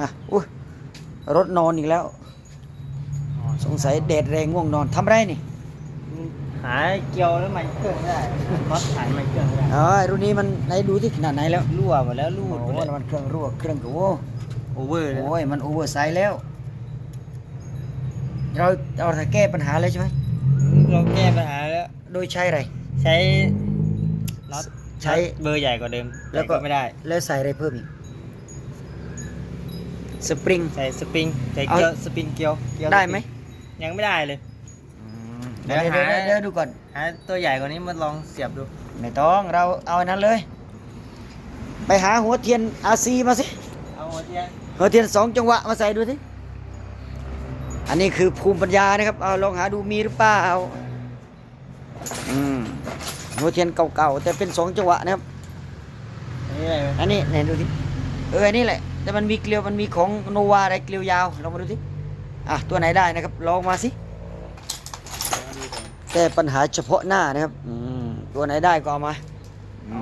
อะอุ้ยรถนอนอีกแล้ว สงสัยแดดแรงง่วงนอนทำไรนี่ หาเกี่ยวแล้วมันเครื่องไม่ได้น็อตหายมันเครื่องไม่ได้อ๋อรุ่นนี้มันไหนดูที่ขนาดไหนแล้วรั่วหมดแล้วรูโอ้ดโหหมดแล้วแล้วมันเครื่องรั่วเครื่องกูโอ้โอเวอร์เลยโอ้ยมันโอเวอร์ไซส์แล้ว เราเราจะแก้ปัญหาเลยใช่ไหมเราแก้ปัญหาแล้ว โดยใช้อะไร ใช้น็อตใช้เบอร์ใหญ่กว่าเดิมแล้วก็ต่ไม่ได้ แล้วใส่อะไรเพิ่มอีก สปริง ใส่สปริงใส่เอาเกลียวสปริงเกลียวเกลียวได้ไหม ยังไม่ได้เลยเดี๋เดี๋ยยววเดี๋ยวหาเดี๋ยวดูก่อนหาตัวใหญ่กว่านี้มาลองเสียบดู ไม่ต้องเราเอาอันนั้นเลย ไปหาหัวเทียนอาซีมาสิ เอาหัวเทียน หัวเทียนสองจังหวะมาใส่ดูสิ อันนี้คือภูมิปัญญานะครับ เอาลองหาดูมีหรือเปล่าอืมหัวเทียนเก่าๆแต่เป็นสองจังหวะนะครับนี่อะไรไหมอันนี้ไหนดูสิเอออันนี้แหละ แต่มันมีเกลียวมันมีของโนวาอะไรเกลียวยาวลองมาดูสิอะตัวไหนได้นะครับลองมาสิแต่ปัญหาเฉพาะหน้านะครับอืมตัวไหนได้ก็เอามาเอา